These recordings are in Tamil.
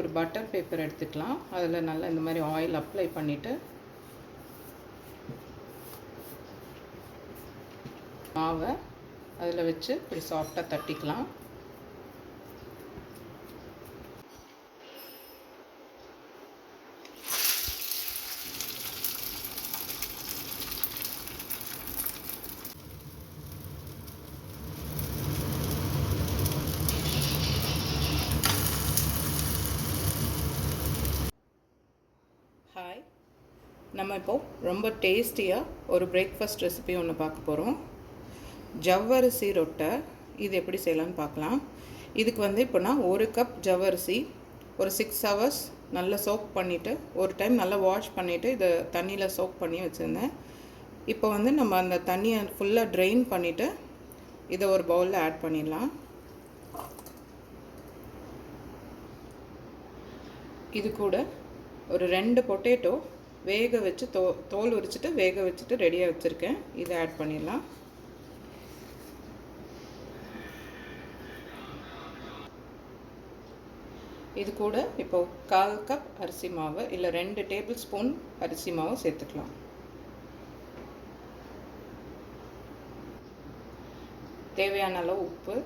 ஒரு பட்டர் பேப்பர் எடுத்துக்கலாம். அதில் நல்லா இந்த மாதிரி ஆயில் அப்ளை பண்ணிவிட்டு மாவை அதில் வச்சு இப்படி சாஃப்டாக தட்டிக்கலாம். நம்ம இப்போது ரொம்ப டேஸ்டியாக ஒரு பிரேக்ஃபாஸ்ட் ரெசிபி ஒன்று பார்க்க போகிறோம் ஜவ்வரிசி ரொட்டை. இது எப்படி செய்யலான்னு பார்க்கலாம். இதுக்கு வந்து இப்போ நான் ஒரு கப் ஜவ்வரிசி ஒரு சிக்ஸ் ஹவர்ஸ் நல்லா சோக் பண்ணிவிட்டு ஒரு டைம் நல்லா வாஷ் பண்ணிவிட்டு இதை தண்ணியில் சோக் பண்ணி வச்சுருந்தேன். இப்போ வந்து நம்ம அந்த தண்ணியை ஃபுல்லாக ட்ரெயின் பண்ணிவிட்டு இதை ஒரு பவுலில் ஆட் பண்ணிடலாம். இது கூட ஒரு ரெண்டு பொட்டேட்டோ வேக வச்சு தோ தோல் உரிச்சிட்டு வேக வச்சுட்டு ரெடியாக வச்சுருக்கேன். இதை ஆட் பண்ணிடலாம். இது கூட இப்போ கால் கப் அரிசி மாவு இல்லை ரெண்டு டேபிள் ஸ்பூன் அரிசி மாவு சேர்த்துக்கலாம். தேவையான அளவு உப்பு.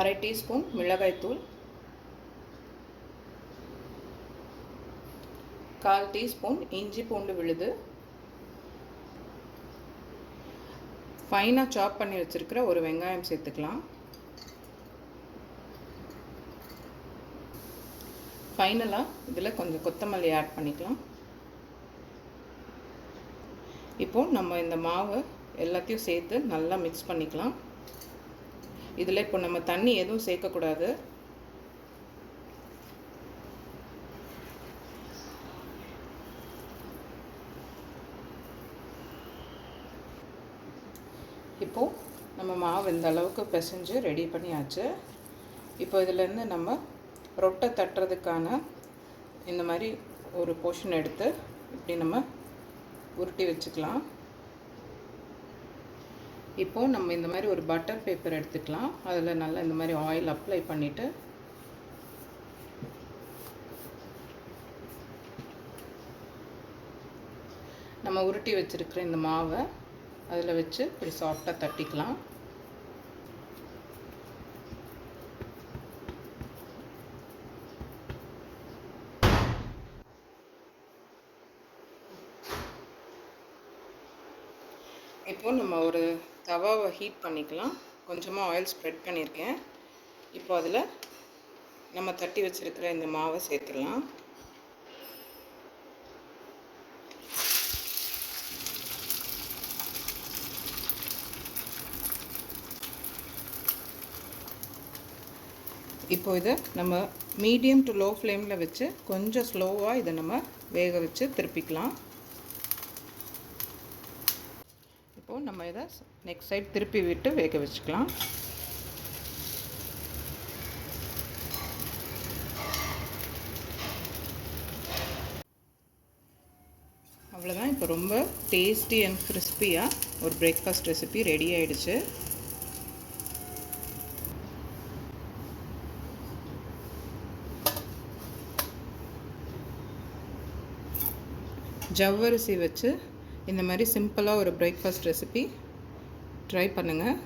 அரை டீஸ்பூன் மிளகாய்த்தூள். கால் டீஸ்பூன் இஞ்சி பூண்டு விழுது. ஃபைனாக சாப் பண்ணி வச்சுருக்கிற ஒரு வெங்காயம் சேர்த்துக்கலாம். ஃபைனலாக இதில் கொஞ்சம் கொத்தமல்லி ஆட் பண்ணிக்கலாம். இப்போது நம்ம இந்த மாவை எல்லாத்தையும் சேர்த்து நல்லா மிக்ஸ் பண்ணிக்கலாம். இதில் இப்போ நம்ம தண்ணி எதுவும் சேர்க்கக்கூடாது. இப்போது நம்ம மாவு இந்த அளவுக்கு பிசைஞ்சு ரெடி பண்ணியாச்சு. இப்போ இதிலேருந்து நம்ம ரொட்டை தட்டுறதுக்கான இந்த மாதிரி ஒரு போர்ஷன் எடுத்து இப்படி நம்ம உருட்டி வச்சுக்கலாம். இப்போது நம்ம இந்த மாதிரி ஒரு பட்டர் பேப்பர் எடுத்துக்கலாம். அதில் நல்லா இந்த மாதிரி ஆயில் அப்ளை பண்ணிவிட்டு நம்ம உருட்டி வச்சுருக்கிற இந்த மாவை அதில் வச்சு இப்படி சாஃப்டாக தட்டிக்கலாம். இப்போ நம்ம ஒரு தவாவை ஹீட் பண்ணிக்கலாம். கொஞ்சமாக ஆயில் ஸ்ப்ரெட் பண்ணியிருக்கேன். இப்போ அதில் நம்ம தட்டி வச்சுருக்கிற இந்த மாவை சேர்த்துடலாம். இப்போ இதை நம்ம மீடியம் டு லோ ஃப்ளேமில் வச்சு கொஞ்சம் ஸ்லோவாக இதை நம்ம வேக வச்சு திருப்பிக்கலாம். இப்போது நம்ம இதை நெக்ஸ்ட் சைட் திருப்பி விட்டு வேக வச்சுக்கலாம். அவ்வளோதான் இப்போ ரொம்ப டேஸ்டி அண்ட் கிறிஸ்பியாக ஒரு பிரேக்ஃபாஸ்ட் ரெசிபி ரெடி ஆகிடுச்சு ஜவ்வரிசி வச்சு இந்த மாதிரி சிம்பிளாக ஒரு பிரேக்ஃபாஸ்ட் ரெசிபி ட்ரை பண்ணுங்கள்